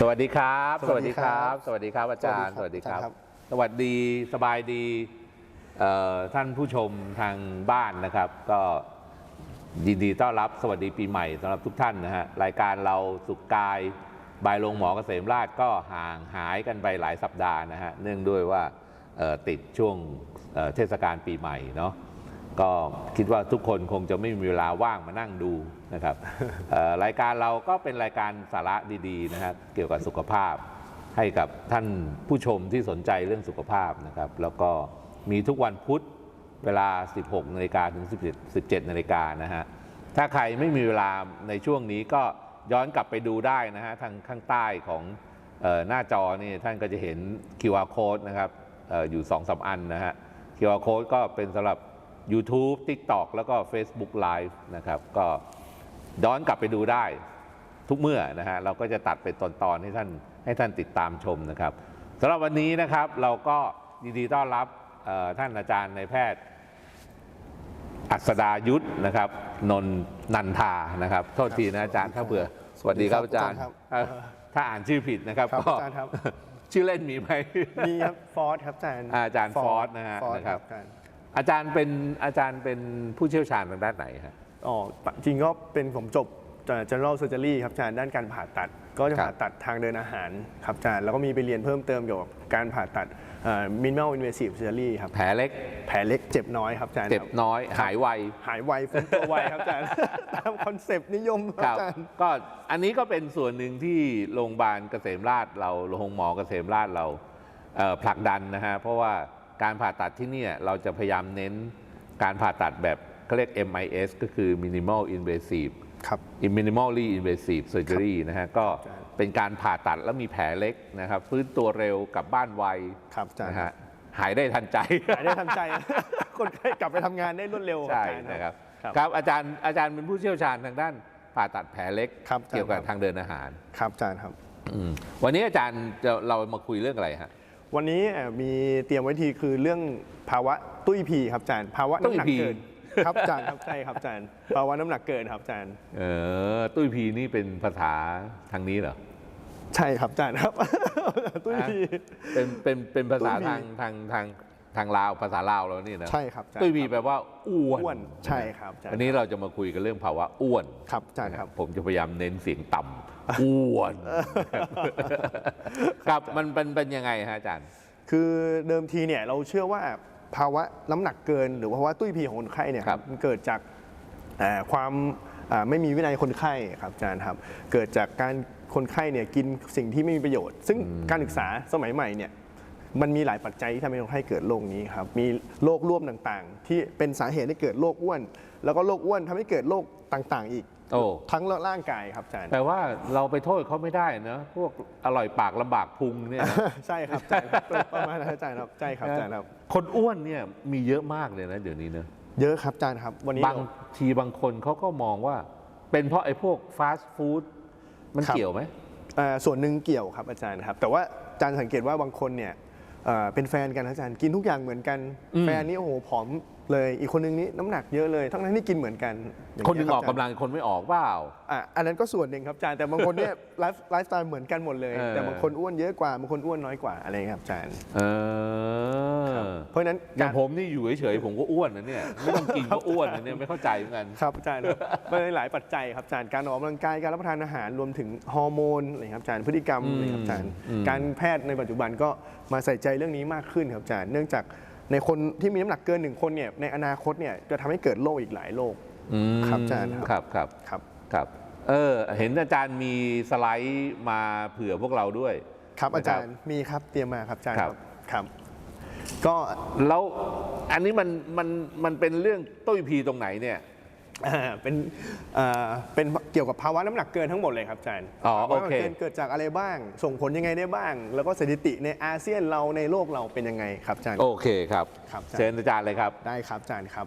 สวัสดีครับ สวัสดีครับ สวัสดีครับอาจารย์สสวัวัสสดีดีคครัรับบสวัสดีสบายดีเอ่อท่านผู้ชมทางบ้านนะครับ ก็ยินดีต้อนรับสวัสดีปีใหม่สำหรับทุกท่านนะฮะรายการเราสุขกายบายลงหมอเกษมราชก็ห่างหายกันไปหลายสัปดาห์นะฮะเนื่องด้วยว่าเอ่อติดช่วงเอ่อเทศกาลปีใหม่เนาะ ก็คิดว่าทุกคนคงจะไม่มีเวลาว่างมานั่งดูนะครับรายการเราก็เป็นรายการสาระดีๆนะครับเกี่ยวกับสุขภาพ ให้กับท่านผู้ชมที่สนใจเรื่องสุขภาพนะครับ แล้วก็มีทุกวันพุธเวลา 16นาฬิกาถึง 17นาฬิกานะฮะถ้าใครไม่มีเวลาในช่วงนี้ก็ย้อนกลับไปดูได้นะฮะทางข้างใต้ของออหน้าจอนี่ท่านก็จะเห็น QR code นะครับอออยู่2อสอันนะฮะ QR code ก็เป็นสำหรับ YouTube TikTok แล้วก็ Facebook Live นะครับ ก็ย้อนกลับไปดูได้ทุกเมื่อนะฮะเราก็จะตัดเป็นตอนๆให้ท่านให้ท่านติดตามชมนะครับสำหรับวันนี้นะครับเราก็ยินดีต้อนรับเอ่อท่านอาจารย์ในายแพทย์ อัศดายุทธนะครับนนนันทานะครับ โทษทีนะอาจารย์ถ้าเบื่อสวัสดีครับอาจารย์อาจารย์ครับเอ่อถ้าอ่านชื่อผิดนะครับครับก็อาจารย์ครับชื่อเล่นมีไหมมีครับฟอร์ดครับอาจารย์อาจารย์ฟอร์ดนะฮะฟอร์ดนะครับ อาจารย์อาจารย์เป็นอาจารย์เป็นผู้เชี่ยวชาญทางด้านไหนฮะอ๋อจริงก็เป็นผมจบ general surgery ครับอาจารย์ด้านการผ่าตัด ก็จะครับ ผ่าตัดทางเดินอาหารครับอาจารย์แล้วก็มีไปเรียนเพิ่มเติมเกี่ยวกับการผ่าตัดเอ่อ minimal invasive surgery ครับแผลเล็กแผลเล็กเจ็บน้อยครับอาจารย์เจ็บครับน้อยหายไว หายไวฟื้นตัวไวครับอาจารย์ ตามคอนเซปต์นิยมครับอาจารย์ ก็อันนี้ก็เป็นส่วนหนึ่งที่โรงพยาบาลเกษมราชเราโรงหมอเกษมราชเราเอ่อผลักดันนะฮะเพราะว่า การผ่าตัดที่เนี่ยเราจะพยายามเน้นการผ่าตัดแบบเขาเรียก MIS ก็คือ minimal invasive ครับ minimally invasive surgery นะฮะก็ใช่เป็นการผ่าตัดแล้วมีแผลเล็กนะครับฟื้นตัวเร็วกลับบ้านไวครับอาจารย์นะฮะหายได้ทันใจ หายได้ทำใจ คนไข้กลับไปทำงานได้รวดเร็วใช่อาจารย์ นะครับครับครับอาจารย์อาจารย์เป็นผู้เชี่ยวชาญทางด้านผ่าตัดแผลเล็ก ครับอาจารย์เกี่ยวกับครับทางเดินอาหารครับอาจารย์ครับ อืมวันนี้อาจารย์จะเรามาคุยเรื่องอะไรฮะ วันนี้เอ่อมีเตรียมไว้ทีคือเรื่องภาวะตุ้ยพีครับอาจารย์ ภาวะตุ้น้ำยหนักพีเกินครับอาจารย์ครับใช่ครับอาจารย์ภาวะน้ำหนักเกินครับอาจารย์เออตุ้ยพีนี่เป็นภาษาทางนี้เหรอใช่ครับอาจารย์ครับตุ้ยพีเป็นเป็นเป็นภาษาตุ้ยพีทางทางทาง ทางลาวภาษาลาวเรานี่นะใช่ครับอาจารย์ตุ้ยพีแปลว่าอ้วนอ้วนใช่ครับอาจารย์วันนี้เราจะมาคุยกันเรื่องภาวะอ้วนครับอาจารย์ครับ ผมจะพยายามเน้นเสียงต่ำอ้วนครับมันเป็นเป็นยังไงฮะอาจารย์ คือเดิมทีเนี่ยเราเชื่อว่าภาวะน้ำหนักเกิน หรือว่าภาวะตุ้ยพีของคนไข้เนี่ยครับมันเกิดจากเอ่อความอ่าไม่มีวินัยคนไข้ครับอาจารย์ครับ เกิดจากการคนไข้เนี่ยกินสิ่งที่ไม่มีประโยชน์ ซึ่งการศึกษาสมัยใหม่เนี่ย มันมีหลายปัจจัยที่ทำให้คนไข้เกิดโรคนี้ครับ มีโรคร่วมต่างๆ ที่เป็นสาเหตุให้เกิดโรคอ้วน แล้วก็โรคอ้วนทำให้เกิดโรคต่างๆ อีกโอ้ทั้งร่างกายครับอาจารย์แปลว่าเราไปโทษเขาไม่ได้นะพวกอร่อยปากลำบากพุงเนี่ยนะใช่ครับอาจารย์ครับประมาณนั้นอาจารย์ครับใช่ครับอาจารย์ครับ คนอ้วนเนี่ยมีเยอะมากเลยนะเดี๋ยวนี้เนะเยอะครับอาจารย์ครับ วันนี้บางเราทีบางคนเขาก็มองว่า เป็นเพราะไอ้พวกฟาสต์ฟู้ดมันครับเกี่ยวไหมเอ่อส่วนหนึ่งเกี่ยวครับอาจารย์ครับ แต่ว่าอาจารย์สังเกตว่าบางคนเนี่ย เอ่อเป็นแฟนกันนะอาจารย์กินทุกอย่างเหมือนกันอืมแฟนนี่โอ้โหผอม เลยอีกคนนึงนี่น้ำหนักเยอะเลย ทั้งนั้นที่กินเหมือนกันย่าคนหนึงเยอรัอบกกำลังคนไม่ออกเปล่า อะอันนั้นก็ส่วนหนึ่งครับอาจารย์แต่บางคนเนี่ย ไลฟ์ไลฟ์สไตล์เหมือนกันหมดเลย เออ แต่บางคนอ้วนเยอะกว่าบางคนอ้วนน้อยกว่าอะไรครับอาจารย์เออเพราะฉะนั้นอย่างการผมนี่อยู่เฉยๆผมก็อ้วนนะเนี่ยไม่ต้องกินก็อ้วนนะเนี่ยไม่เข้าใจเหมือนกัน ครับอาจารย์ครับมันมีหลายปัจจัยครับอาจารย์การออกกำลังกายการรับประทานอาหารรวมถึงฮอร์โมนอะไรครับอาจารย์พฤติกรรมอืมอะไรครับอาจารย์ อืม การแพทย์ในปัจจุบันก็มาใส่ใจเรื่องนี้มากขึ้นครับอาจารย์เนื่องจาก ในคนที่มีน้ำหนักเกินหนึ่งคนเนี่ยในอนาคตเนี่ยจะทำให้เกิดโรคอีกหลายโรค อืมครับอาจารย์ครับครับครับครับเออเห็นอาจารย์มีสไลด์มาเผื่อพวกเราด้วย ครับนะครับอาจารย์มีครับเตรียมมาครับอาจารย์ครับครับ ก็ แล้วอันนี้มันมันมันเป็นเรื่องตุ้ยพีตรงไหนเนี่ย อ่าเป็นอ่าเป็นเกี่ยวกับภาวะน้ำหนักเกินทั้งหมดเลยครับอาจารย์อ๋อภาวะน้ำหนักโอเคเกินเกิดจากอะไรบ้าง ส่งผลยังไงได้บ้าง แล้วก็สถิติในอาเซียนเราในโลกเราเป็นยังไงครับอาจารย์ โอเคครับ ครับอาจารย์เชิญอาจารย์เลยครับ ได้ครับอาจารย์ครับ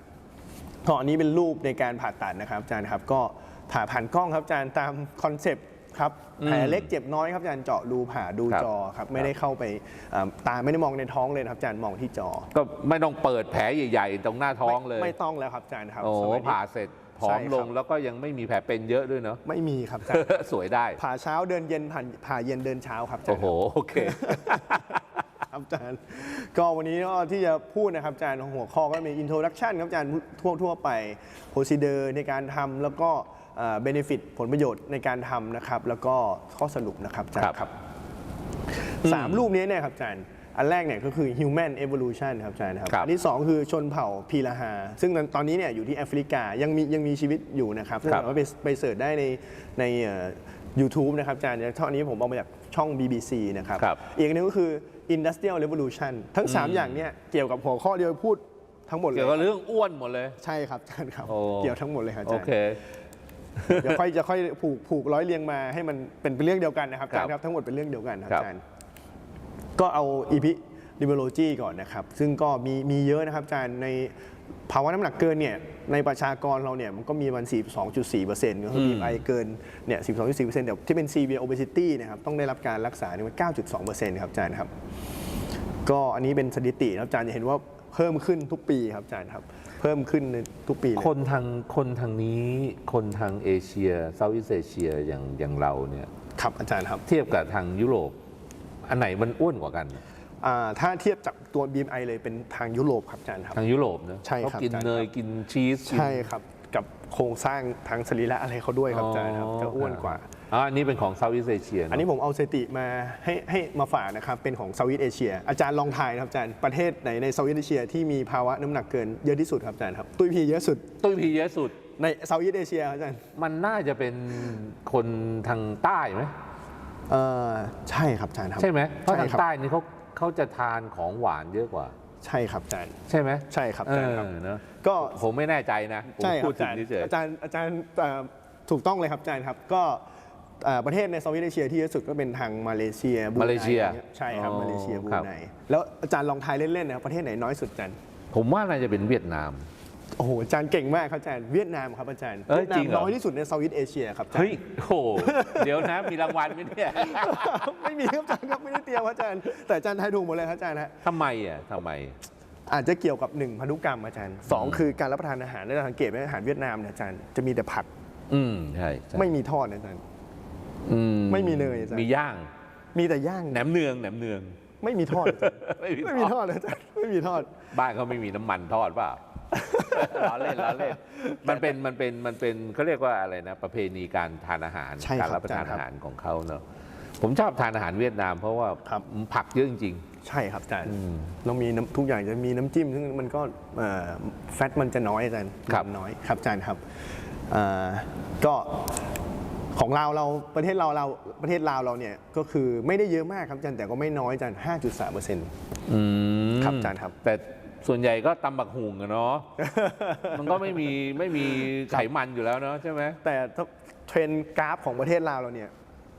ก็อันนี้เป็นรูปในการผ่าตัดนะครับอาจารย์ครับ ก็ผ่าผ่านกล้องครับอาจารย์ตามคอนเซปต์ ครับอืมแผลเล็กเจ็บน้อยครับอาจารย์เจาะดูผ่าดูครับจอครับไม่ได้เข้าไปอ่าตาไม่ได้มองในท้องเลยนะครับอาจารย์มองที่จอ ก็ไม่ต้องเปิดแผลใหญ่ ๆ ตรงหน้าท้องเลยไม่ไม่ต้องแล้วครับอาจารย์ครับโอ้สมัยนี้ผ่าเสร็จผอใช่มครับลงแล้วก็ยังไม่มีแผลเป็นเยอะด้วยเนาะไม่มีครับอาจารย์สวยได้ผ่าเช้าเดินเย็นผ่าผ่าเย็นเดินเช้าครับอาจารโอ้ย์โหโอเคครับอาจารย์ก็วันนี้ก็ที่จะพูดนะครับอาจารย์หัวข้อก็มี introduction ครับอาจารย์ทั่วทั่วๆไป procedure ในการทำแล้วก็ เอ่อ benefit ผลประโยชน์ในการทำนะครับ แล้วก็ข้อสรุปนะครับอาจารครัย์บครับสามรูปนี้เนี่ยครับอาจารย์อันแรกเนี่ยก็คือ human evolution ครับอาจารย์ครับครับอันที่สองคือชนเผ่าพีลาฮา ซึ่งตอนนี้เนี่ยอยู่ที่แอฟริกายังมียังมีชีวิตอยู่นะครับซึ่งครับสามารถไปไปเสิร์ชได้ในในเอ่อ YouTube นะครับอาจารย์เท่านี้ผมเอามาจากช่อง BBC นะครับครับอีกอันหนึงก็คือ industrial revolution ทั้ง 3 อย่างเนี่ยเกี่ยวกับหัวข้อเดียวพูดทั้งหมดเลย เกี่ยวกับเรื่องอ้วนหมดเลย ใช่ครับอาจารย์ครับโอ้เกี่ยวทั้งหมดเลยครับอาโอจารย์ เคเดี๋ยวค่อยจะค่อยผูกผูกร้อยเรียงมาให้มันเป็นเป็นเรื่องเดียวกันนะครับอาจารย์คครัรับบทั้งหมดเป็นเรื่องเดียวกันครับครับอาจารย์ก็เอา epidemiology ก่อนนะครับ ซึ่งก็มีมีเยอะนะครับอาจารย์ในภาวะน้ำหนักเกินเนี่ยในประชากรเราเนี่ยมันก็มีมัน 42.4%ก็คือมีไอเกินเนี่ย 12.4%แต่ที่เป็น severe obesity นะครับต้องได้รับการรักษาเนี่ยมัน 9.2%ครับอาจารย์ครับ ก็อันนี้เป็นสถิตินะครับอาจารย์จะเห็นว่าเพิ่มขึ้นทุกปีครับอาจารย์ครับ เพิ่มขึ้นในทุกปีเลยคนทางคนทางนี้คนทางเอเชียเซาท์อีสเอเชียอย่างอย่างเราเนี่ยครับอาจารย์ครับเทียบกับทางยุโรป อันไหนมันอ้วนกว่ากัน อ่าถ้าเทียบจากตัว BMI เลยเป็นทางยุโรปครับอาจารย์ครับ ทางยุโรปเนอะใช่ครับเขากินอาจารย์ เนยครับกินชีสกิน ใช่ครับ กับโครงสร้างทางสรีระอะไรเขาด้วยครับอาจารย์ครับจะอ้วนกว่าอ๋ออันนี้เป็นของเซาท์อีสเอเชียอันนี้ผมเอาสถิติมาให้ให้มาฝากนะครับ เป็นของเซาท์อีสเอเชีย อาจารย์ลองทายนะครับอาจารย์ประเทศไหนในเซาท์อีสเอเชียที่มีภาวะน้ำหนักเกินเยอะที่สุดครับอาจารย์ครับตุ้ยพีเยอะสุดตุ้ยพีเยอะสุด ในเซาท์อีสเอเชียครับอาจารย์มันน่าจะเป็นคนทางใต้ไหมเออใช่ครับอาจารย์ครับ ใช่ไหมเพราะใช่ทางครับใต้นี่เขาเขาจะทานของหวานเยอะกว่า ใช่ครับอาจารย์ ใช่ไหมใช่ครับเออาจารย์อครับเนอะก็ผมไม่แน่ใจนะผมใช่ครัพูบดอาถึงจารย์เฉยอาจารย์อาจารย์เอ่อถูกต้องเลยครับอาจารย์ครับก็เอ่อประเทศในเซาท์อีสเอเชียที่เยอะสุดก็เป็นทางมาเลเซียบรูไนมาเลเซียอะไรงี้ใช่ครับอ๋อมาเลเซียบรูครับ ไนแล้วอาจารย์ลองทายเล่นๆนะครับประเทศไหนน้อยสุดอาจารย์ๆผมว่าน่าจะเป็นเวียดนาม โอ้โหอาจารย์เก่งมากครับอาจารย์เวียดนามครับอาจารย์เอ้ยเวียดนาจริมงเหรอ น้อยที่สุดในเซาท์อีสเอเชียครับอาจารเฮ้ยย์โห เดี๋ยวนะ มีรางวัลไหมเนี่ยไม่มีครับอาจารย์ครับไม่ได้เตรียมครับอาจารย์ แต่อาจารย์ทายถูกหมดเลยครับอาจารย์ฮะ ทำไมอะทำไม อาจจะเกี่ยวกับหนึ่งพันธุกรรมอาจารย์สองคือการรับประทานอาหารได้สังเกตไหมอาหารเวียดนามเนี่ยอาจารย์จะมีแต่ผักอืมใช่ใช่ไม่มีทอดนะอาจารย์ อืไม่มีเนยอาจารย์ มีย่างมีแต่ย่างแหนมเนืองแหนมเนือง ไม่มีทอดอาจารย์ไม่มีไม่มีททออดดเลยอาจารย์ไม่มีทอด บ้านเขาไม่มีน้ำมันทอดเปล่า ล้อเล่นล้อเล่นมันเป็นมันเป็นมันเป็นเขาเรียกว่าอะไรนะ ประเพณีการทานอาหารใช่ครับการรับประทานอาจารย์ครับอาหารของเขาเนอะผมชอบทานอาหารเวียดนามเพราะว่าครับ ผักเยอะจริง ใช่ครับอาจารย์อืมเรามีน้ำทุกอย่างจะมีน้ำจิ้ม ซึ่งมันก็เอ่อแฟตมันจะน้อยอาจารย์ครับ มันน้อยครับอาจารย์ครับเอ่อก็ของเราเราประเทศเราเราประเทศลาวเราเนี่ยก็คือไม่ได้เยอะมากครับอาจารย์แต่ก็ไม่น้อยอาจารย์5.3เปอร์เซ็นต์ ๆอืมครับอาจารย์ครับ แต่ ส่วนใหญ่ก็ตำบักหุงอะเนาะ มันก็ไม่มีไม่มีไขมันอยู่แล้วเนาะใช่ไหม แต่เทรนด์กราฟของประเทศลาวเราเนี่ย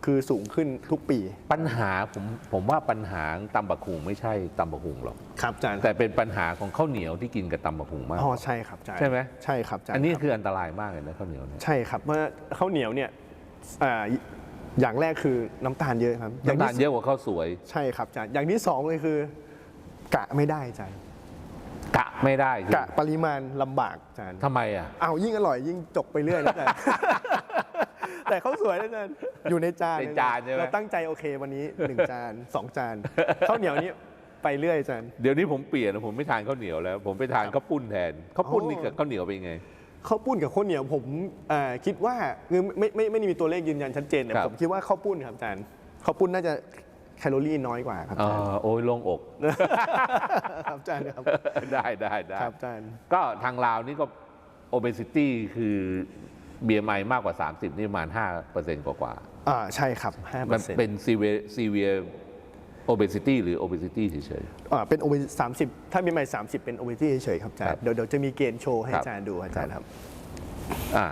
คือสูงขึ้นทุกปี ปัญหาผมผมว่าปัญหาตำบักหุงไม่ใช่ตำบักหุงหรอก ครับอาจารย์แต่เป็นปัญหาของข้าวเหนียวที่กินกับตำบักหุงมาก อ๋อใช่ครับอาจารย์ใช่ไหม ใช่ครับอาจารย์อันนี้ครับคืออันตรายมากเลยนะข้าวเหนียวเนี่ย ใช่ครับเพราะข้าวเหนียวเนี่ยอ่าอย่างแรกคือน้ำตาลเยอะครับอย่งน้ำตาลที่เยอะกว่าข้าวสวย ใช่ครับอาจารย์อย่างที่สองเลยคือกะไม่ได้อาจารย์ กะไม่ได้คือกะปริมาณลำบากอาจารย์ทำไมอะ เอายิ่งอร่อยยิ่งจกไปเรื่อยนะอาจารย์ แต่ข้าวสวยนะอาจารย์อยู่ในจานในจานใช่ไหม เราตั้งใจโอเควันนี้หนึ่งจานสองจานข้าวเหนียวนี้ไปเรื่อยอาจารย์ เดี๋ยวนี้ผมเปลี่ยนนะผมไม่ทานข้าวเหนียวแล้ว ผมไปทานข้าวปุ้นแทนข้าวปุ้นอ๋อนี่กับข้าวเหนียวเป็นไง ข้าวปุ้นกับข้าวเหนียวผมอ่าคิดว่าคือไม่ไม่ไม่ได้มีตัวเลขยืนยันชัดเจนแต่ครับ ผมคิดว่าข้าวปุ้นครับอาจารย์ข้าวปุ้นน่าจะ แคลอรี่น้อยกว่าครับเออาจารย์อโอ้ยโล่งอก ครับอาจารย์ครับ ได้ได้ได้ครับอาจารย์ ก็ทางลาวนี่ก็ obesity คือ BMI มากกว่า 30 นี่ประมาณ 5%กว่ากว่าอ่าใช่ครับห้าๆเปมัอนร์เซ็นต์เป็น severe severe obesity หรือ obesity เฉย อ่าเป็นโอเบสามสิบถ้ามีใหม่สามสิบเป็นโอเบตี้เฉยๆครับอาจารครัย์บเดี๋ยวเดี๋ยวจะมีเกณฑ์โชว์ให้ครับ อาจารย์ดูอาจารย์ครับ ๆอ่า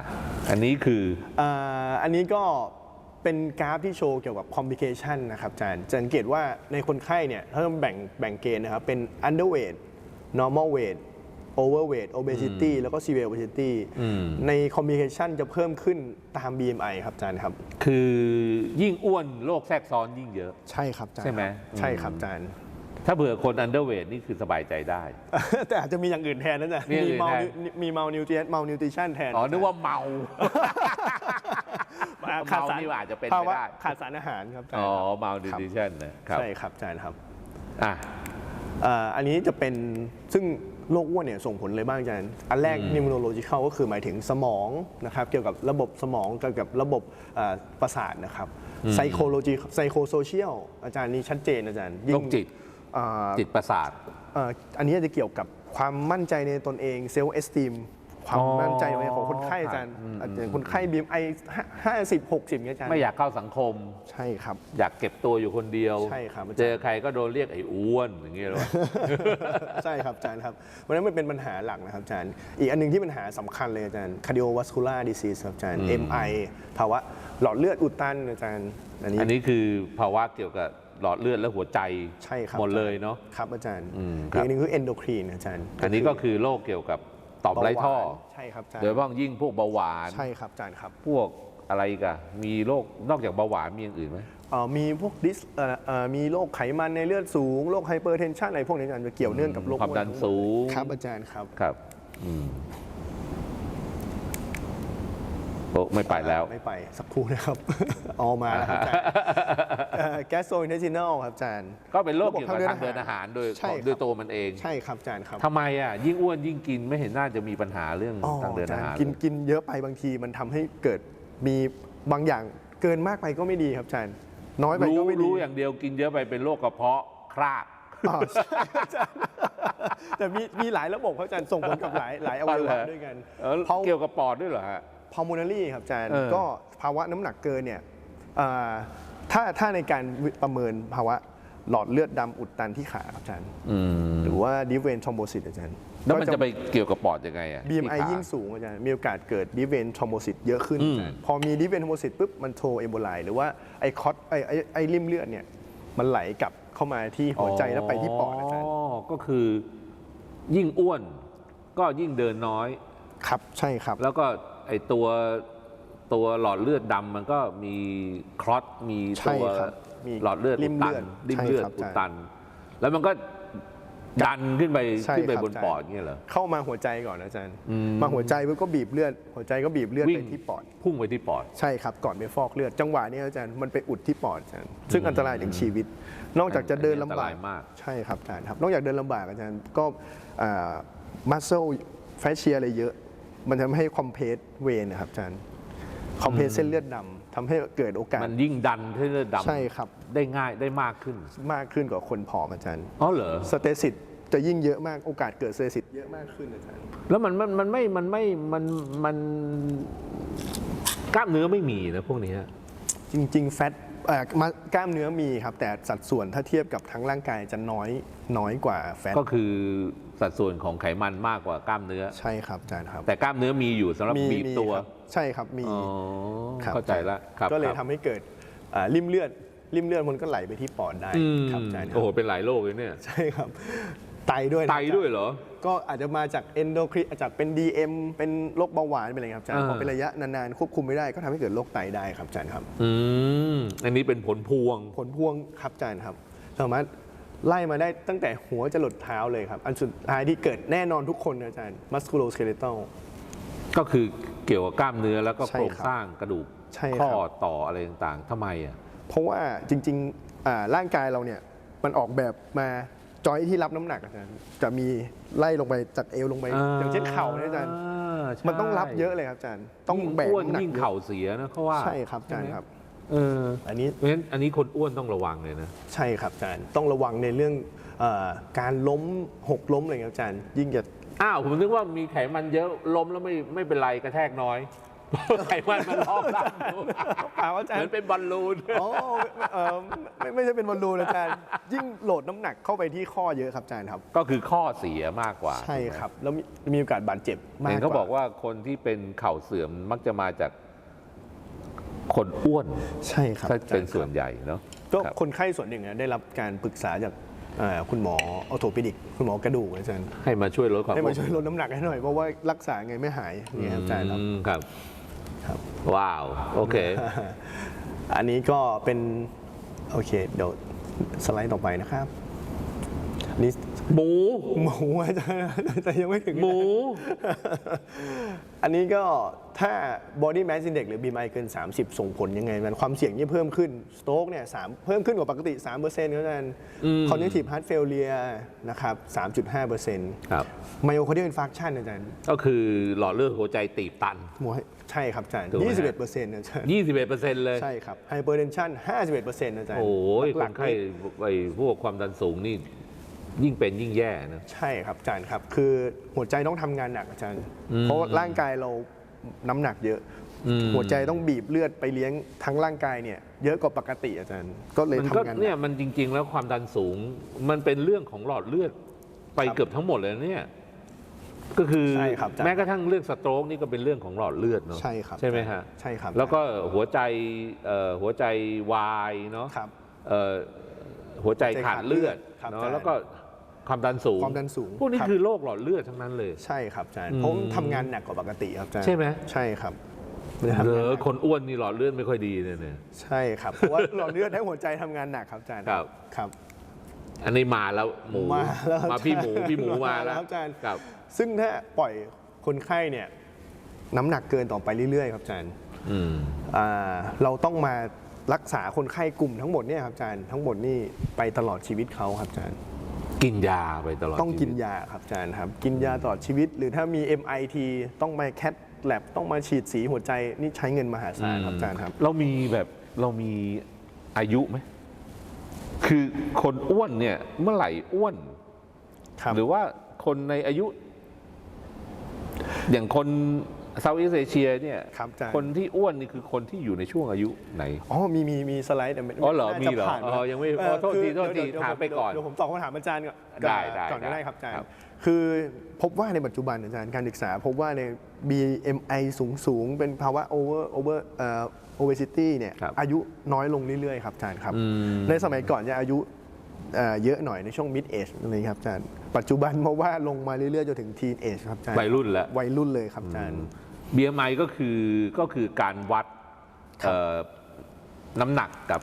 อันนี้คือ อ่าอันนี้ก็ เป็นกราฟที่โชว์เกี่ยวกับคอมพลิเคชันนะครับอาจารย์จะสังเกตว่าในคนไข้เนี่ยถ้าเราแบ่งแบ่งเกณฑ์นะครับ เป็น underweight normal weight overweight obesity แล้วก็ severe obesity อืมใน communication จะเพิ่มขึ้นตาม BMI ครับอาจารย์ครับ คือยิ่งอ้วนโรคแทรกซ้อนยิ่งเยอะ ใช่ครับอาจารย์ใช่ไหมครับใช่ครับอาจารย์ ถ้าเผื่อคนอันเดอร์เวทนี่คือสบายใจได้ แต่อาจจะมีอย่างอื่นแทนนั่นแหละมีอย่างมีอื่น mal แทนมี malnutrition malnutrition แทน อ๋อ นึกว่าเมาอ่าขาดสาร เมานี่อาจจะเป็นภาไปวะได้ขาดสารอาหารครับอาจารอ๋อย์ครับเมาดิทิชันนะครับใช่ครับอาจารย์ครับอะอ่าอันนี้จะเป็นซึ่งโรคอ้วนเนี่ยส่งผลเลยบ้างอาจารย์ อันแรก neurological ก็คือหมายถึงสมองนะครับ เกี่ยวกับระบบสมองเกี่ยวกับระบบอ่าประสาทนะครับ psychology psychosocial อาจารย์นี่ชัดเจนอาจารย์ยิ่โรงคจิตอ่าจิตประสาทเอ่ออันนี้จะเกี่ยวกับความมั่นใจในตนเอง self esteem ความอ๋อมั่นใจในของคนไข้อาจารย์อืมอาจารย์คนไข้ BMI ห้าสิบหกสิบเนี่ยอาจารย์ไม่อยากเข้าสังคม ใช่ครับ อยากเก็บตัวอยู่คนเดียว ใช่ครับอาจารย์ เจอใครก็โดนเรียกไอ้อ้วนอย่างเงี้ยหรอ ใช่ครับอาจารย์ครับเพราะฉะนั้นมันเป็นปัญหาหลักนะครับอาจารย์ อีกอันหนึงที่ปัญหาสำคัญเลยอาจารย์ cardiovascular disease ครับอาจารย์ MI ภาวะหลอดเลือดอุดตันอาจารย์ อันนี้ อันนี้คือภาวะเกี่ยวกับหลอดเลือดและหัวใจใช่ครับ หมดเลยเนาะ ครับอาจารย์อืมคอีรับกอันหนึงคือ endocrine อาจารย์ อันนี้ก็คือโรคเกี่ยวกับ ต่อมไร้ท่อเบาหวานใช่ครับอาจารย์โดยเฉพาะยิ่งพวกเบาหวาน ใช่ครับอาจารย์ครับพวกอะไรอีกันมีโรคนอกจากเบาหวานมีอย่างอื่นไหม เอ่อมีพวกดิสเอ่อเอ่อมีโรคไขมันในเลือดสูงโรคไฮเปอร์เทนชันอะไรพวกนี้อาจารย์จะเกี่ยวเนื่องกับโรคความดันอ้ทั้หมสูง ครับอาจารย์ครับ ครับ อืม โอ้ไม่ไปแล้ว ไม่ไปสักครู่นะครับ เอามาแล้วครับอาจารย์แกสโซอินเทสตินอลครับอาจารย์ ก็เป็นโรคเกี่ยวกับทางเดินอาหารโดยใช่ครับ โดยตัวมันเองใช่ครับอาจารย์ครับทำไมอะยิ่งอ้วนยิ่งกินไม่เห็นน่าจะมีปัญหาเรื่องอ๋อทางเดินอาจาอารหารย์กินกินเยอะไปบางทีมันทำให้เกิดมีบางอย่างเกินมากไปก็ไม่ดีครับอาจารย์ น้อยไปรู้ก็ไม่ดีรู้อย่างเดียวกินเยอะไปเป็นโรคกระเพาะคราก อ๋อใช่อาจารย์แต่มีมีหลายระบบครับอาจารย์ส่งผลกับหลายหลายอวัยวะด้วยกัน เออเพราะ เกี่ยวกับปอดด้วยเหรอฮะ พอมูนารีครับอาจารย์ เออ ก็ภาวะน้ำหนักเกินเนี่ยอ่าถ้าถ้าในการประเมินภาวะหลอดเลือดดำอุดตันที่ขาครับอาจารย์อืมหรือว่าดิเวนทรอมโบซิตอาจารย์แล้วมันก็ จะไปเกี่ยวกับปอดยังไงอะ BMI ที่ขา ยิ่งสูงอาจารย์มีโอกาสเกิดดิเวนทรอมโบซิตเยอะขึ้นอืมอาจารย์พอมีดิเวนทรอมโบซิตปุ๊บมันโทรเอมโบไลหรือว่าไอคอตไอไอไอริมเลือดเนี่ยมันไหลกลับเข้ามาที่หัวใจแล้วไปที่ปอดอาจารย์อ๋อก็คือยิ่งอ้วนก็ยิ่งเดินน้อย ครับใช่ครับ แล้วก็ ไอตัวตัวหลอดเลือดดำมันก็มีคลอตมีใช่ตัวครับมีหลอดเลือดริอุดมตัเลืนอดริมใช่เลือดครับอุดอาจารย์ตัน แล้วมันก็ดันขึ้นไปใช่ขึ้นไปครับบนอาจารย์ปอดเงี้ยเหรอ เข้ามาหัวใจก่อนอาจารย์อืมมาหัวใจปุ๊บก็บีบเลือด หัวใจก็บีบเลือดวิ่ไปง ที่ปอด พุ่งไปที่ปอด ใช่ครับ ก่อนไปฟอกเลือด จังหวะนี้อาจารย์มันไปอุดที่ปอดอาจารย์ซึ่งอันตรายถึงชีวิต นอกจากจะเดินลำบากอันตรายมาก ใช่ครับอาจารย์ครับ นอกจากเดินลำบากอาจารย์ก็มัสเซลแฟชเชียอะไรเยอะ มันทำให้คอมเพสเวนนะครับอาจารย์คอมเพสเส้นเลือดดำทำให้เกิดโอกาส มันยิ่งดันให้เลือดดำใช่ครับ ได้ง่ายได้มากขึ้น มากขึ้นกว่าคนผอมอาจารย์อ๋อเหรอสเตซิตจะยิ่งเยอะมากโอกาสเกิดสเตซิตเยอะมากขึ้นอาจารย์แล้วมันมันมันไม่มันไม่มันมันกล้ามเนื้อไม่มีนะพวกนี้จริง ๆ แฟตเอ่อมากล้ามเนื้อมีครับ แต่สัดส่วนถ้าเทียบกับทั้งร่างกายจะน้อยน้อยกว่าแฟตก็คือ สัดส่วนของไขมันมากกว่ากล้ามเนื้อ ใช่ครับอาจารย์ครับแต่กล้ามเนื้อมีอยู่สำหรับบีบตัวครับใช่ครับมี อ๋อครับ เข้าใจละครับก็เลยครับทำให้เกิดอ่าริ่มเลือดริ่มเลือดมันก็ไหลไปที่ปอดได้อืมครับอาจารย์ครัโอ้โหบเป็นหลายโรคเลยเนี่ยใช่ครับ ไตด้วยนะไตด้วยเหรอ ก็อาจจะมาจากเอนโดคริจากเป็น DM เป็นโรคเบาหวานเป็นอะไรครับอาจารย์อ่า พอเป็นระยะนานๆควบคุมไม่ได้ก็ทำให้เกิดโรคไตได้ครับอาจารย์ครับ อืมอันนี้เป็นผลพวง ผลพวงครับอาจารย์ครับ สามารถ ไล่มาได้ตั้งแต่หัวจะหลดเท้าเลยครับ อันสุดท้ายที่เกิดแน่นอนทุกคนนะอาจารย์ musculoskeletal ก็คือเกี่ยวกับกล้ามเนื้อแล้วก็ใช่โครงครับสร้างกระดูกใช่ครับข้อต่ออะไรต่างๆทำไมอะเพราะว่าจริงๆอ่าร่างกายเราเนี่ยมันออกแบบมาจอยที่รับน้ำหนักอาจารย์จะมีไล่ลงไปจากเอวลงไป อย่างเช่นเข่าเนี่ยอาจารย์ใช่มันต้องรับเยอะเลยครับอาจารย์ต้องยิ่แบกอ้วนน้ำหนักยิ่งเยอะเข่าเสียนะเขาว่าใช่ครับอาจารย์ใช่ไหมครับ เอออันนี้เพราะฉะนั้นอันนี้คนอ้วนต้องระวังเลยนะ ใช่ครับอาจารย์ต้องระวังในเรื่องเออการล้มหกล้มอะไรอย่างเงี้ยอาจารย์ ยิ่งจะอ้าวผมนึกว่ามีไขมันเยอะล้มแล้วไม่ไม่เป็นไรกระแทกน้อย ไขมันมันรอบร่างตัวเปล่าอาจารเหมืย์อนเป็นบอลลูน อ๋อเอ่อไม่ไม่ใช่เป็นบอลลูนอาจารย์ ยิ่งโหลดน้ำหนักเข้าไปที่ข้อเยอะครับอาจารย์ครับ ก็คือข้อเสียมากกว่าใช่ครับ แล้วมีมีโอกาสบาดเจ็บมากเห็นเขาบอกว่าคนที่เป็นเข่าเสื่อมมักจะมาจาก คนอ้วนใช่ครับ ถ้าอาจารย์เป็นส่วนใหญ่เนาะก็ครับ คนไข้ส่วนหนึ่งนะได้รับการปรึกษาจากเอ่อคุณหมอออโทปิดิก คุณหมอกระดูกอาจารย์ให้มาช่วยลดความให้มาช่วยลดน้ำหนักให้หน่อย เพราะว่ารักษาไงไม่หายเนี่ยครับอาจารย์ครับ อืมครับ ครับ ว้าว โอเค อันนี้ก็เป็น โอเค เดี๋ยวสไลด์ต่อไปนะครับนี่ หมู หมูอาจารย์แต่ยังไม่ถึงหมู อันนี้ก็ถ้า body mass index หรือ BMI เกิน 30 ส่งผลยังไง มันความเสี่ยงที่เพิ่มขึ้นสโตรกเนี่ยสามเพิ่มขึ้นกว่าปกติ3%ครับอาจารย์ cognitive heart failure นะครับ 3.5%ครับ myocardial infarction อาจารย์ก็คือหลอดเลือดหัวใจตีบตันหัวใช่ครับอาจารย์ถูกไหมฮะ 21%อาจารย์21%เลย ใช่ครับ hypertension 51%อาจารย์โอ้ยหคลันกๆไข้ไอ้พวกความดันสูงนี่ ยิ่งเป็นยิ่งแย่นะใช่ครับอาจารย์ครับ คือหัวใจต้องทำงานหนักอาจารย์ เพราะว่าร่างกายเราน้ำหนักเยอะ อืมหัวใจต้องบีบเลือดไปเลี้ยงทั้งร่างกายเนี่ยเยอะกว่าปกติอาจารย์ ก็เลยมันก็ทำงานหเนี่ยนักมันจริง ๆ แล้วความดันสูง มันเป็นเรื่องของหลอดเลือดไปครับเกือบทั้งหมดเลยนะเนี่ย ก็คือใช่ครับอาจารย์แม้กระทั่งเรื่องสโตรกนี่ก็เป็นเรื่องของหลอดเลือดเนาะใช่ครับ ใช่ไหมฮะ ใช่ครับแล้วก็หัวใจเอ่อหัวใจวายเนาะครับ เอ่อหัวใจหัวใจขาขาดดเลือดเลือดครับเนาะอาจารย์แล้วก็ ความดันสูงความดันสูงพวกนี้ครับคือโรคหลอดเลือดทั้งนั้นเลย ใช่ครับอาจารย์อืมเพราะทำงานหนักกว่าปกติครับอาจารย์ใช่ไหมใช่ครับเหรอคนอ้วนนี่หลอดเลือดไม่ค่อยดีเนี่ยเนี่ยใช่ครับเพราะว่าหลอดเลือดให้หัวใจทำงานหนักครับอาจารย์ครับครับ อันนี้มาแล้วหมูมาแล้วมาพี่หมูพี่หมูมาแล้วครับอาจารย์ครับ ซึ่งถ้าปล่อยคนไข้เนี่ย น้ำหนักเกินต่อไปเรื่อยๆ ครับอาจารย์อืมอ่าเราต้องมารักษาคนไข้กลุ่มทั้งหมดเนี่ยครับอาจารย์ทั้งหมดนี่ไปตลอดชีวิตเขาครับอาจารย์ กินยาไปตลอดต้องกินชีวิตยาครับอาจารย์ครับ กินยาตลอดชีวิต หรือถ้ามี MIT ต้องมาแคทแลบต้องมาฉีดสีหัวใจนี่ใช้เงินมหาศาลครับอาจารย์ครับ เรามีแบบเรามีอายุไหมคือคนอ้วนเนี่ยเมื่อไหร่อ้วนครับหรือว่าคนในอายุ อย่างคน เซาท์อีสเอเชียเนี่ยครับอาจารย์ คนที่อ้วนนี่คือคนที่อยู่ในช่วงอายุไหน อ๋อ มีมีมีสไลด์แต่ไม่อ๋อเหรอน่ามีจะเหรอผ่านอ๋อยังไม่เอ๋อโทษทีคือโทษทีเดี๋ยวถามไปก่อนเดี๋ยวผมตอบคำถามอาจารย์ก่อนได้ได้ก่อนก็ได้ได้ครับอาจารย์ ครับ คือพบว่าในปัจจุบันอาจารย์การศึกษา พบว่าใน BMI สูงสูงๆเป็นภาวะ over over เอ่อ obesity เนี่ยครับอายุน้อยลงเรื่อยๆครับอาจารย์ครับ อืม ในสมัยก่อนจะอายุเอ่อเยอะหน่อยในช่วง mid age อะไรครับอาจารย์ ปัจจุบันเพราะว่าลงมาเรื่อยๆจนถึง teen age ครับอาจารย์วัยรุ่นแล้ว วัยรุ่นเลยครับอาจารย์ BMI ก็คือก็คือการวัดครับ เอ่อน้ำหนักกับ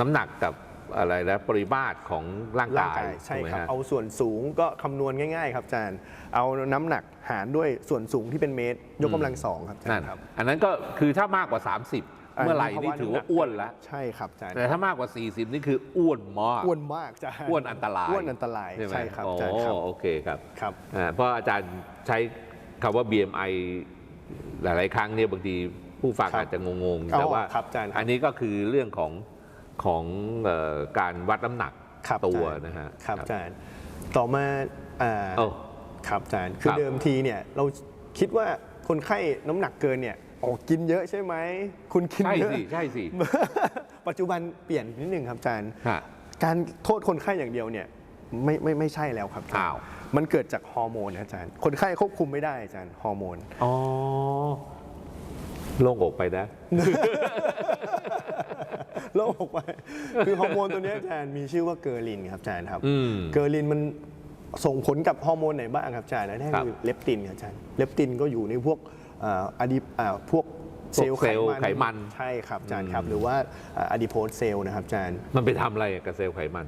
น้ำหนักกับอะไรนะปริมาตรของร่างร่างกายกายใช่ถูกไหมครับ ฮะ เอาส่วนสูงก็คำนวณง่าย ๆ ครับอาจารย์ เอาน้ำหนักหารด้วยส่วนสูงที่เป็นเมตร ยกกำลังสองครับอาจานั่รนย์ครับ อันนั้นก็คือถ้ามากกว่า 30 เมื่อไหร่นี่ถือว่าอ้วนแล้ว ใช่ครับอาจารย์แต่ถ้ามากกว่า 40 นี่คืออ้วนมากอ้วนมากอาจารย์อ้วนอันตรายอ้วนอันตรายใช่ไหมใช่ครับโอ้อาจารย์ครับโอเคครับครับ อ่าเพราะอาจารย์ใช้คำว่า BMI หลาย ๆ ครั้งเนี่ยบางทีผู้ฟังครับอาจจะงงๆอ๋อแต่ว่าครับอาจารย์ครับอันนี้ก็คือเรื่องของของเอ่อการวัดน้ำหนักครับตัวอาจารย์นะฮะครับอาจารย์ต่อมาอ่าโอ้ครับอาจารย์คือครับเดิมทีเนี่ยเราคิดว่าคนไข้น้ำหนักเกินเนี่ยออกกินเยอะใช่ไหมคุณกินใช่เยอะสิใช่สิปัจจุบันเปลี่ยนนิดหนึ่งครับอาจารย์ฮะการโทษคนไข้อย่างเดียวเนี่ย ไม่ไม่ไม่ใช่แล้วครับอาจารย์อ้าว มันเกิดจากฮอร์โมนนะอาจารย์ คนไข้ควบคุมไม่ได้อาจารย์ฮอร์โมน อ๋อโล่งอกไปนะโรคไป คือฮอร์โมนตัวเนี้ยอาจารย์มีชื่อว่าเกอร์ลินครับอาจารย์ครับ อืม เกอร์ลินมันส่งผลกับฮอร์โมนไหนบ้างครับอาจารย์และแน่ครับคือเลปตินครับอาจารย์ เลปตินก็อยู่ในพวกอ่าอะดีอ่าพวกเซลล์พวกเซลล์ไขมัน ใช่ครับอาจารย์ครับอืมหรือว่าอะดีโพสเซลล์นะครับอาจารย์ มันไปทำอะไรกับเซลล์ไขมัน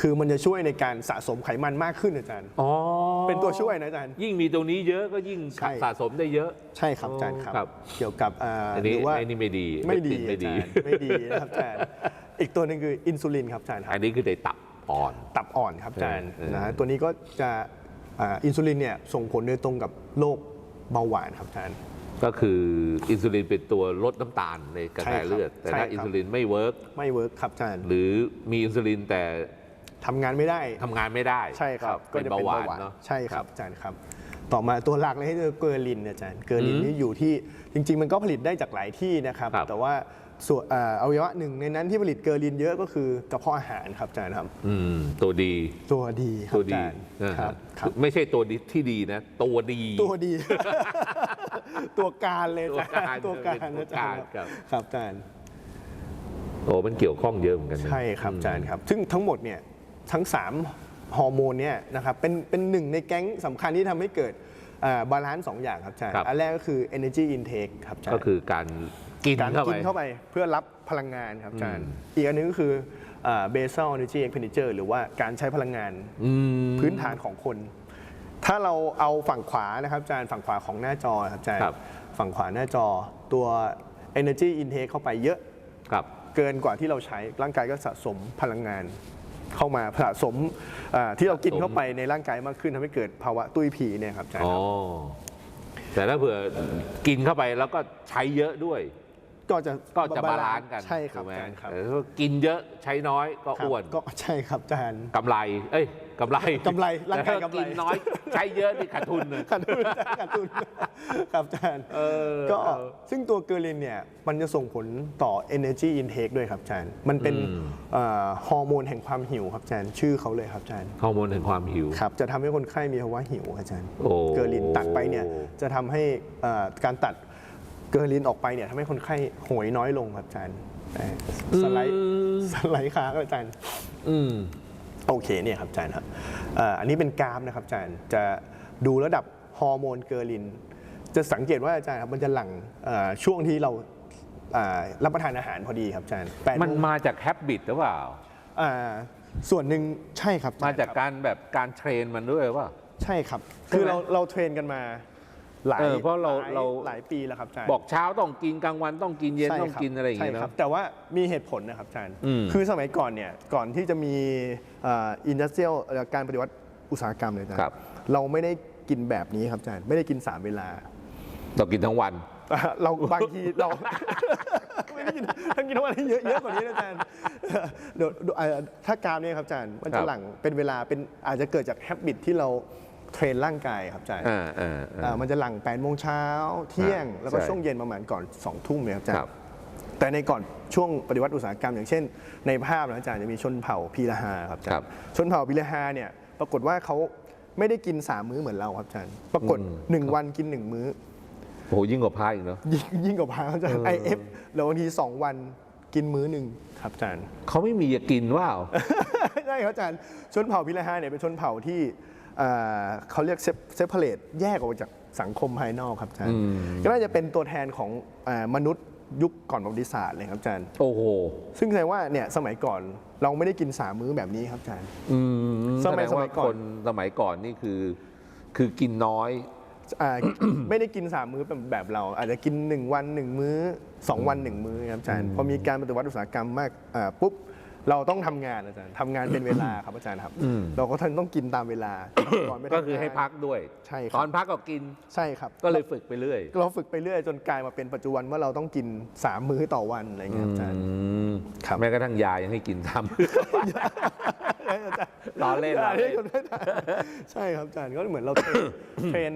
คือมันจะช่วยในการสะสมไขมันมากขึ้นอาจารย์ อ๋อเป็นตัวช่วยนะอาจารย์ ยิ่งมีตรงนี้เยอะก็ยิ่งใช่ สะสมได้เยอะ ใช่ครับอาจารย์ครับ ครับ เกี่ยวกับอ่าอันหนี้รือว่าอันนี้ไม่ดีไม่ดีไม่ดีอาจารย์ไม่ดีนะครับอาจารย์อีกตัวหนึงคืออินซูลินครับอาจารย์ครับ อันนี้คือในตับอ่อน ตับอ่อนครับอาจารย์เออ นะฮะตัวนี้ก็จะอ่าอินซูลินเนี่ยส่งผลโดยตรงกับโรคเบาหวานครับอาจารย์ ก็คืออินซูลินเป็นตัวลดน้ำตาลในกระแสใช่ครับเลือดแต่ใช่ถ้าครับ อินซูลินไม่เวิร์กไม่เวิร์กครับอาจารย์ หรือมีอินซูลินแต่ ทำงานไม่ได้ ทำงานไม่ได้ใช่ครับก็เป็นเบาหวานเนาะ ใช่ครับอาจารย์ครับ ต่อมาตัวหลักเลยคือเกอร์ลินอาจารย์เกอร์ลินอืมนี่อยู่ที่จริง ๆ มันก็ผลิตได้จากหลายที่นะครับ ครับ แต่ว่าส่วนอ่าอวัยวะหนึ่งในนั้นที่ผลิตเกอร์ลินเยอะก็คือกระเพาะอาหารครับอาจารย์ครับ อืมตัวดีตัวดีครับตัวอาดีจารย์นะคฮะรับครับ ไม่ใช่ตัวดีที่ดีนะ ตัวดี ตัวดี ตัวการเลยอาจารย์ตัตัววกาการรตัวอาจารย์การครับอาจารย์ โอ้มันเกี่ยวข้องเยอะเหมือนกันนะ ใช่ครับอาจารย์ครับ ซึ่งทั้งหมดเนี่ย ทั้ง 3 ฮอร์โมนเนี่ยนะครับเป็นเป็นหนึ่งในแก๊งสำคัญที่ทำให้เกิดบาลานซ์สองอย่างครับอาจารย์ครับ อันแรกก็คือ energy intake ครับอาจารย์ ก็คือการกินการเข้ากิไปนเข้าไปเพื่อรับพลังงานครับอาจารย์อืมอีกอันหนึงก็คืออ่า basal energy expenditure หรือว่าการใช้พลังงานอืมพื้นฐานของคน ถ้าเราเอาฝั่งขวานะครับอาจารย์ฝั่งขวาของหน้าจอครับอาจารย์ครับ ฝั่งขวาหน้าจอตัว energy intake เข้าไปเยอะ ครับ เกินกว่าที่เราใช้ร่างกายก็สะสมพลังงาน เข้ามาสะสมอ่าที่เรากินสะสมเข้าไปในร่างกายมากขึ้นทำให้เกิดภาวะตุ้ยผีเนี่ยครับอาจารย์อ๋อครับแต่ถ้าเผื่อกินเข้าไปแล้วก็ใช้เยอะด้วยก็จะก็จะบาลานซ์กันใช่ครับถูกไหมอาจารย์ครับแต่ถ้ากินเยอะใช้น้อยก็ครับอ้วนก็ใช่ครับอาจารย์กำไร เอ้ย กำไรกำไรร่างกายแต่ถ้กำไร กินน้อย ใช้เยอะนี่ขาดทุนเลยขาดทุนขาดทุนครับอาจารย์เออก็เออซึ่งตัวเกอร์ลินเนี่ยมันจะส่งผลต่อ energy intake ด้วยครับอาจารย์มันเป็นอืมเอ่อฮอร์โมนแห่งความหิวครับอาจารย์ชื่อเขาเลยครับอาจารย์ฮอร์โมนแห่งความหิวครับจะทำให้คนไข้มีภาวะหิวครับอาจารย์โอ้เกอร์ลินตัดไปเนี่ยจะทำให้เอ่อการตัดเกอร์ลินออกไปเนี่ยทำให้คนไข้โหยน้อยลงครับอาจารย์เอ่อสไลด์สไลด์ค้างครับอาจารย์อืม โอเคเนี่ยครับอาจารย์ครับเอ่ออันนี้เป็นกราฟนะครับอาจารย์จะดูระดับฮอร์โมนเกอร์ลิน จะสังเกตว่าอาจารย์ครับมันจะหลั่งเอ่อช่วงที่เราอ่ารับประทานอาหารพอดีครับอาจารย์แปดมันโงมาจากแฮบบิตหรือเปล่าอ่าส่วนหนึ่งใช่ครับอมาจรย์จากครับการแบบการเทรนมันด้วยว่า ใช่ครับใช่ไหมคือเราเราเทรนกันมา หลายเออเพราะเราหลยเรา หลายปีแล้วครับอาจารย์บอกเช้าต้องกินกลางวันต้องกินเย็นใช่ต้องครับกินอะไรอย่างเงี้ยใช่ครัเนาะ บแต่ว่ามีเหตุผลนะครับอาจารย์ อืม คือสมัยก่อนเนี่ยก่อนที่จะมีอินดัสเซียลการปฏิวัติอุตสาหกรรมเลยอาจารย์ครับ เราไม่ได้กินแบบนี้ครับอาจารย์ไม่ได้กิน3เวลา ต้องกินทั้งวันเราบางทีเรา ไม่ได้กินทั้งกินทั้งวันเยอะเยอะกว่านี้นะอาจารย์เดี๋ยวเอ่อถ้ากรามเนี่ยครับอาจารย์มันครัจะบหลังเป็นเวลาเป็นอาจจะเกิดจากแฮบบิตที่เรา เทรนร่างกายครับอาจารย์อ่าอ่าอ่า อ่ามันจะหลัง8โมงเช้าเที่ยงอ่าแล้วก็ใช่ช่วงเย็นประมาณก่อน2ทุ่มเลยครับอาจารครัย์บแต่ในก่อนช่วงปฏิวัติอุตสาหกรรม อย่างเช่น ในภาพนะอาจารย์จะมีชนเผ่าพีระฮาครับอาจารครัย์บชนเผ่าพีระฮาเนี่ยปรากฏว่าเขาไม่ได้กินสามมื้อเหมือนเราครับอาจารย์ปรากฏอืมหนึ่งวันกินหนึ่งมื้อ โอ้โหยิ่งกว่าพายอีกเนาะยิ่งยิ่งกว่าพาอาจารย์เอไออเอฟแล้วบางทีสองวันกินมื้อหนึ่งครับอาจารย์ เขาไม่มีจะกินว่าใช่ครับอาจารย์ชนเผ่าพิลาฮาเนี่ยเป็นชนเผ่าที่อ่า เขาเรียกเซปเปอร์เลตแยกออกจากสังคมภายนอกครับอาจารย์อืมก็น่าจะเป็นตัวแทนของอามนุษย์ยุคก่อนประวัติศาสตร์เลยครับอาจารย์โอ้โหซึ่งแสดงว่าเนี่ยสมัยก่อนเราไม่ได้กินสามมื้อแบบนี้ครับอาจารย์อืมสมัยแสดงว่าสมัยก่อนคนสมัยก่อนนี่คือคือกินน้อยอ่าไม่ได้กินสามมื้อแบบแบบเรา อาจจะกิน1วัน1มื้อ2วัน1มื้อครับอาจารย์พอมีการปฏิวัติอุตสาหกรรมมากอ่าปุ๊บ เราต้องทำงานอาจารย์ทำงานเป็นเวลาครับอาจารย์ครับอืมเราก็ต้องกินตามเวลาก่อนไม่ก็คือให้ทำงานพักด้วยใช่ครับตอนพักก็กินใช่ครับก็เลยฝึกไปเรื่อยเราฝึกไปเรื่อยจนกลายมาเป็นปัจจุบันว่าเราต้องกิน3มื้อต่อวันอะไรอย่างเงี้ยครับอาจารย์อืมครับ แม้กระทั่งยายังให้กินทำล้อเล่นล้อเล่น ใช่ครับอาจารย์ก็เหมือนเราเทรน เทรน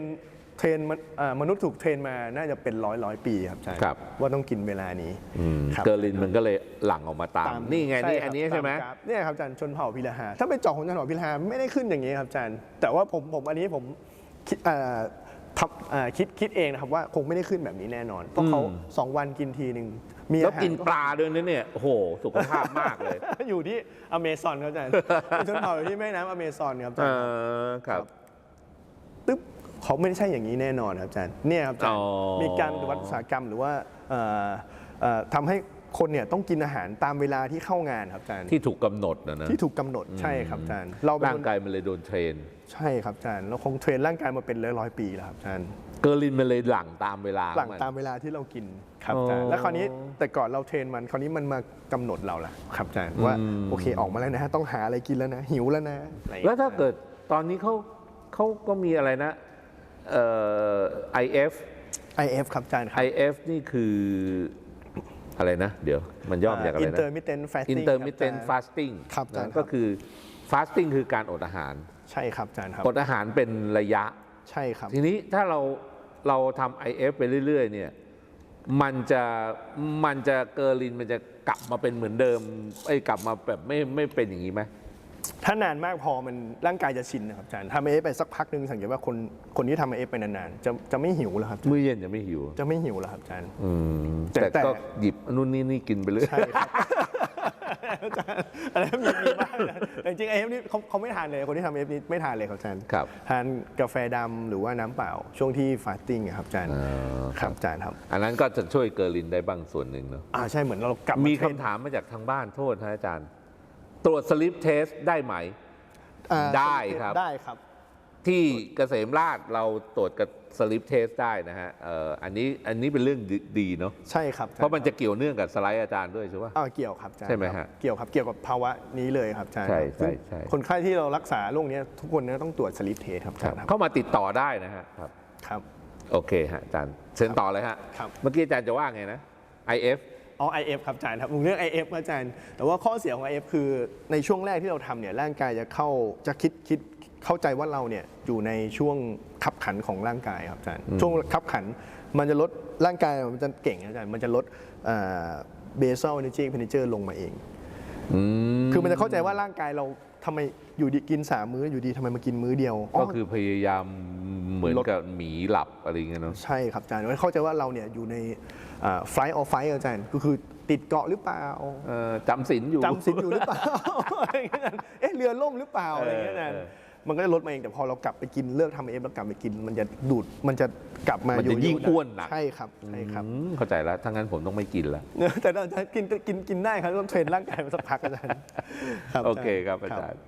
เทรนมนอ่ามนุษย์ถูกเทรนมาน่าจะเป็นร้อยร้อยปีครับอาจารย์ครับ ว่าต้องกินเวลานี้ครับ เกอร์ลินมันก็เลยหลั่งออกมาตามนี่ไงนี่ครับอันนี้ใช่ไหม ตากราฟเนี่ยครับอาจารย์ชนเผ่าพิลาฮาถ้าเป็นเจาะของชนเผ่าพิลาฮาไม่ได้ขึ้นอย่างนี้ครับอาจารย์ แต่ว่าผมผมอันนี้ผมคิดอ่าทำอ่าคิดคิดเองนะครับว่าคงไม่ได้ขึ้นแบบนี้แน่นอน เพราะเขาอืม สองวันกินทีหนึ่งมีแล้วอาหาร กินปลาด้วยนะเนี่ยโอ้โห สุขภาพมากเลย อยู่ที่อเมซอนครับอาจารย์ เป็นชนเผ่าอยู่ที่แม่น้ำอเมซอนครับอาเอจารย์อครับ ตึ๊บ เขาไม่ได้ใช่อย่างนี้แน่นอนครับอาจารย์เนี่ยครับอาจารย์อ๋อ มีการปฏิวัติอุตสาหกรรมหรือว่าเอ่อเอ่อทำให้คนเนี่ยต้องกินอาหารตามเวลาที่เข้างานครับอาจารย์ที่ถูกกำหนดนะนะที่ถูกกำหนดใช่ครับอาจารย์เราเป็นร่างคนกายมันเลยโดนเทรน ใช่ครับอาจารย์เราคงเทรนร่างกายมาเป็นร้อยร้อยๆปีแล้วครับอาจารย์ เกอร์ลินมันเลยหลั่งตามเวลาหลังของน ตามเวลาที่เรากินครับอาจารย์อ๋อแล้วคราวนี้แต่ก่อนเราเทรนมันคราวนี้มันมากำหนดเราละครับอาจารย์ว่าอืม โอเคออกมาแล้วนะต้องหาอะไรกินแล้วนะ หิวแล้วนะอะไรอย่งแล้งี้วยถ้าเกิดตอนนี้เขาเขาก็มีอะไรนะ เอ่อ IF IF ครับอาจารย์ครับ IF นี่คืออะไรนะ เดี๋ยวมันย่อมาจากอะไรนะ intermittent fasting ครับ intermittent อาจารย์ fasting ครับอาจารย์นะก็คือ fasting คือการอดอาหาร ใช่ครับอาจารย์ครับ อดอาหารเป็นระยะ ใช่ครับ ทีนี้ถ้าเราเราทำ IF ไปเรื่อย ๆ เนี่ยมันจะมันจะเกอร์ลินมันจะกลับมาเป็นเหมือนเดิมไอ้ยกลับมาแบบไม่ไม่เป็นอย่างนี้ไหม ถ้านานมากพอมันร่างกายจะชินนะครับอาจารย์ทำเอฟไปสักพักหนึ่งสังเกตว่าคนคนที่ทำเอฟไปนานๆจะจะไม่หิวแล้วครับ มื้อเย็นจะไม่หิวจะไม่หิวแล้วครับอาจารย์ อืมแต่แต่ แต่ก็หยิบนู่นนี่นี่กินไปเรื่อย ใช่ครับ อาจารย์อะไรมีมีบ้างนะแต่จริงๆไอเอฟนี่เขาเขาไม่ทานเลยคนที่ทำเอฟนี่ไม่ทานเลยครับอาจารย์ครับ ทานกาแฟดำหรือว่าน้ำเปล่า ช่วงที่ฟาสติ้งครับอาจารย์อ๋อครับอาจารย์ครับอันนั้นก็จะช่วยเกอร์ลินได้บางส่วนหนึ่งเนาะอ่าใช่เหมือนเรากลับมีเทรนคำถามมาจากทางบ้านโทษนะอาจารย์ ตรวจสลิปเทสได้ไหมอ่าได้ครับ ได้ครับ ที่เกษมราชเราตรวจกับสลิปเทสได้นะฮะเอ่ออันนี้อันนี้เป็นเรื่องดีดีเนาะใช่ครับเพราะมันจะเกี่ยวเนื่องกับสไลด์อาจารย์ด้วยใช่ปะอ่าเกี่ยวครับอาจารย์ใช่ไหมฮะครับเกี่ยวครับเกี่ยวกับภาวะนี้เลยครับอาจารย์ใช่ใช่ซึ่งใช่ คนไข้ที่เรารักษาโรคเนี้ยทุกคนเนี่ยต้องตรวจสลิปเทสครับอาจารย์ครับเข้ามาติดต่อได้นะฮะครับ ครับ โอเคฮะอาจารย์เชิญต่อเลยฮะ ครับ เมื่อกี้อาจารย์จะว่าไงนะ IF อ๋อ IF ครับอาจารย์ครับเรื่อง IF อาจารย์ แต่ว่าข้อเสียของ IF คือในช่วงแรกที่เราทำเนี่ยร่างกายจะเข้าจะคิดคิดเข้าใจว่าเราเนี่ยอยู่ในช่วงขับขันของร่างกายครับอาจารย์ช่วงขับขันมันจะลดร่างกายมันจะเก่งอาจารย์มันจะลดเบส a l energy expenditure ลงมาเองอืมคือมันจะเข้าใจว่าร่างกายเราทำไมอยู่ดีกินสามมื้ออยู่ดีทำไมมากินมื้อเดียว ก็คือพยายามเหมือนลดกับหมีหลับอะไรอย่างเงี้ยเนาะใช่ครับอาจารย์มันเข้าใจว่าเราเนี่ยอยู่ใน flight or fight อาจารย์ก็คือติดเกาะหรือเปล่าเอ่อจำศีลอยู่ จำสินอยู่หรือเปล่าอะไรอย่างเงี้ยเอ๊ะเรือล่มหรือเปล่าอะไรอย่างเงี้ยอาจารย์เออ มันก็จะลดมาเองแต่พอเรากลับไปกินเลิกทำเอฟแล้วกลับไปกิน มันจะดูดมันจะกลับมามันอจะยู่ยิ่งได้อ้วนหนักใช่ครับใช่ครับ อืมเข้าใจแล้วถ้างั้นผมต้องไม่กินแล้วแต่เราจะกินกินกินได้ครับต้องเทรนร่างกายมาสักพักอาจารย์รับโอเคครับอาจารย์